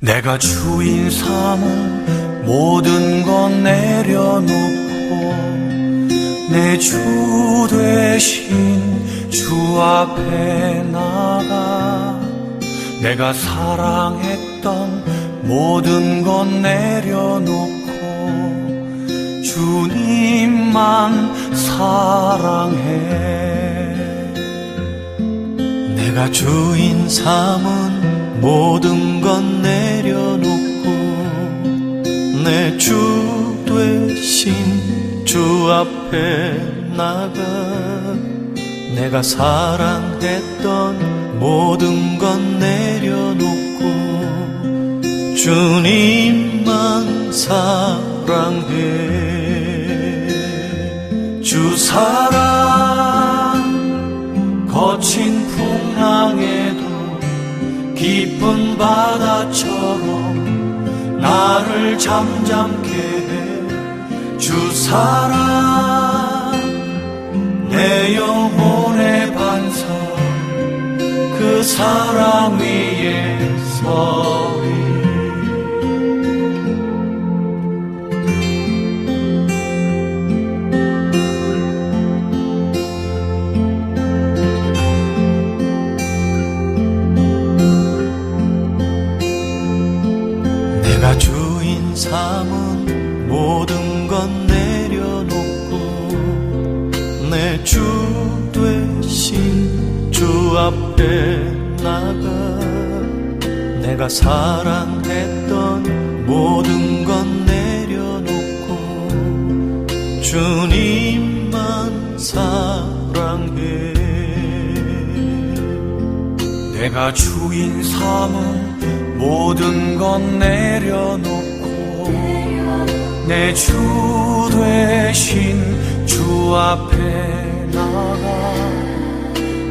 내가 주인 삼은 모든 것 내려놓고 내주 되신 주 앞에 나가 내가 사랑했던 모든 것 내려놓고 주님만 사랑해. 내가 주인 삼은 모든 것 내려놓고 내주 되신 주 앞에 나가 내가 사랑했던 모든 것 내려놓고 주님만 사랑해. 주 사랑 깊은 바다처럼 나를 잠잠케 해. 주 사랑 내 영혼의 반석 그 사랑 위에 서 삼은 모든 것 내려놓고 내주 되신 주 앞에 나가. 내가 사랑했던 모든 것 내려놓고 주님만 사랑해. 내가 주인 삼은 모든 것 내려놓고 내주 되신 주 앞에 나가.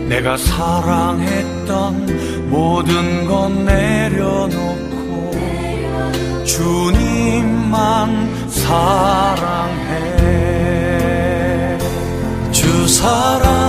내가 사랑했던 모든 것 내려놓고 주님만 사랑해. 주 사랑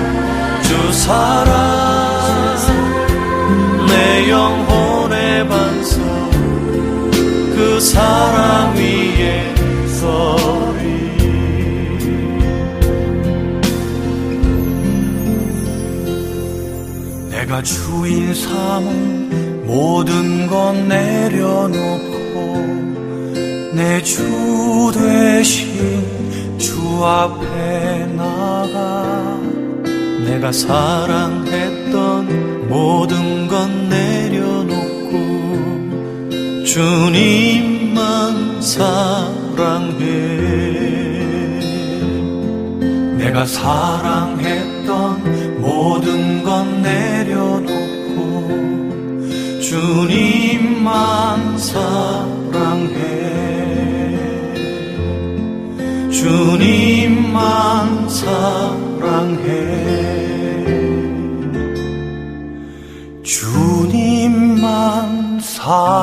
주 사랑. 내 영혼의 반석 그 사랑 위에 서리. 내가 주인 삼은 모든 것 내려놓고 내주 되신 주 앞에 나가 내가 사랑했던 모든 것 내려놓고 주님만 사랑해. 내가 사랑했던 모든 것 내려놓고 주님만 사랑해. 주님만 사랑해 주님만 사랑해.